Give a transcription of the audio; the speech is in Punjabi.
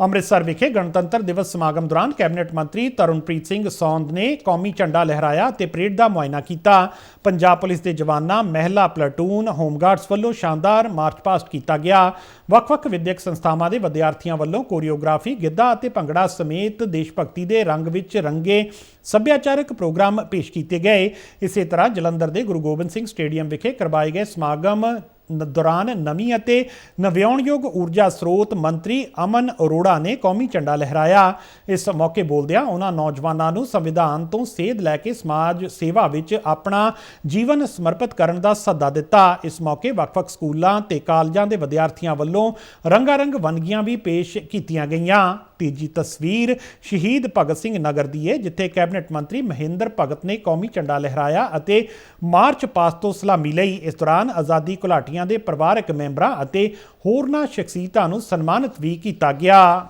ਅੰਮ੍ਰਿਤਸਰ ਵਿਖੇ ਗਣਤੰਤਰ ਦਿਵਸ ਸਮਾਗਮ ਦੌਰਾਨ ਕੈਬਨਿਟ ਮੰਤਰੀ ਤਰੁਣਪ੍ਰੀਤ ਸਿੰਘ ਸੌਂਦ ਨੇ ਕੌਮੀ ਝੰਡਾ ਲਹਿਰਾਇਆ ਤੇ ਪਰੇਡ ਦਾ ਮੁਆਇਨਾ ਕੀਤਾ। ਪੰਜਾਬ ਪੁਲਿਸ ਦੇ ਜਵਾਨਾਂ ਮਹਿਲਾ ਪਲਟੂਨ ਹੋਮਗਾਰਡਸ ਵੱਲੋਂ ਸ਼ਾਨਦਾਰ ਮਾਰਚ ਪਾਸਟ ਕੀਤਾ ਗਿਆ। ਵੱਖ-ਵੱਖ ਵਿਦਿਅਕ ਸੰਸਥਾਵਾਂ ਦੇ ਵਿਦਿਆਰਥੀਆਂ ਵੱਲੋਂ ਕੋਰੀਓਗ੍ਰਾਫੀ, ਗਿੱਧਾ ਅਤੇ ਭੰਗੜਾ ਸਮੇਤ ਦੇਸ਼ ਭਗਤੀ ਦੇ ਰੰਗ ਵਿੱਚ ਰੰਗੇ ਸੱਭਿਆਚਾਰਕ ਪ੍ਰੋਗਰਾਮ ਪੇਸ਼ ਕੀਤੇ ਗਏ। ਇਸੇ ਤਰ੍ਹਾਂ ਜਲੰਧਰ ਦੇ ਗੁਰੂ ਗੋਬਿੰਦ ਸਿੰਘ ਸਟੇਡੀਅਮ ਵਿਖੇ ਕਰਵਾਏ ਗਏ ਸਮਾਗਮ ਦੌਰਾਨ ਨਵੀਂ ਅਤੇ ਨਵਿਆਉਣਯੋਗ ਊਰਜਾ ਸਰੋਤ ਮੰਤਰੀ ਅਮਨ ਅਰੋੜਾ ਨੇ ਕੌਮੀ ਝੰਡਾ ਲਹਿਰਾਇਆ। ਇਸ ਮੌਕੇ ਬੋਲਦਿਆਂ ਉਹਨਾਂ ਨੌਜਵਾਨਾਂ ਨੂੰ ਸੰਵਿਧਾਨ ਤੋਂ ਸੇਧ ਲੈ ਕੇ ਸਮਾਜ ਸੇਵਾ ਵਿੱਚ ਆਪਣਾ ਜੀਵਨ ਸਮਰਪਿਤ ਕਰਨ ਦਾ ਸੱਦਾ ਦਿੱਤਾ। ਇਸ ਮੌਕੇ ਵੱਖ-ਵੱਖ ਸਕੂਲਾਂ ਤੇ ਕਾਲਜਾਂ ਦੇ ਵਿਦਿਆਰਥੀਆਂ ਵੱਲੋਂ ਰੰਗਾਰੰਗ ਵੰਨਗੀਆਂ ਵੀ ਪੇਸ਼ ਕੀਤੀਆਂ ਗਈਆਂ। ਤੀਜੀ ਤਸਵੀਰ ਸ਼ਹੀਦ ਭਗਤ ਸਿੰਘ ਨਗਰ ਦੀ ਹੈ, ਜਿੱਥੇ ਕੈਬਨਿਟ ਮੰਤਰੀ ਮਹਿੰਦਰ ਭਗਤ ਨੇ ਕੌਮੀ ਝੰਡਾ ਲਹਿਰਾਇਆ ਅਤੇ ਮਾਰਚ ਪਾਸਟ ਤੋਂ ਸਲਾਮੀ ਲਈ। ਇਸ ਦੌਰਾਨ ਆਜ਼ਾਦੀ ਘੁਲਾਟੀਆਂ ਦੇ ਪਰਿਵਾਰਕ ਮੈਂਬਰਾਂ ਅਤੇ ਹੋਰਨਾਂ ਸ਼ਖਸੀਅਤਾਂ ਨੂੰ ਸਨਮਾਨਿਤ ਵੀ ਕੀਤਾ ਗਿਆ।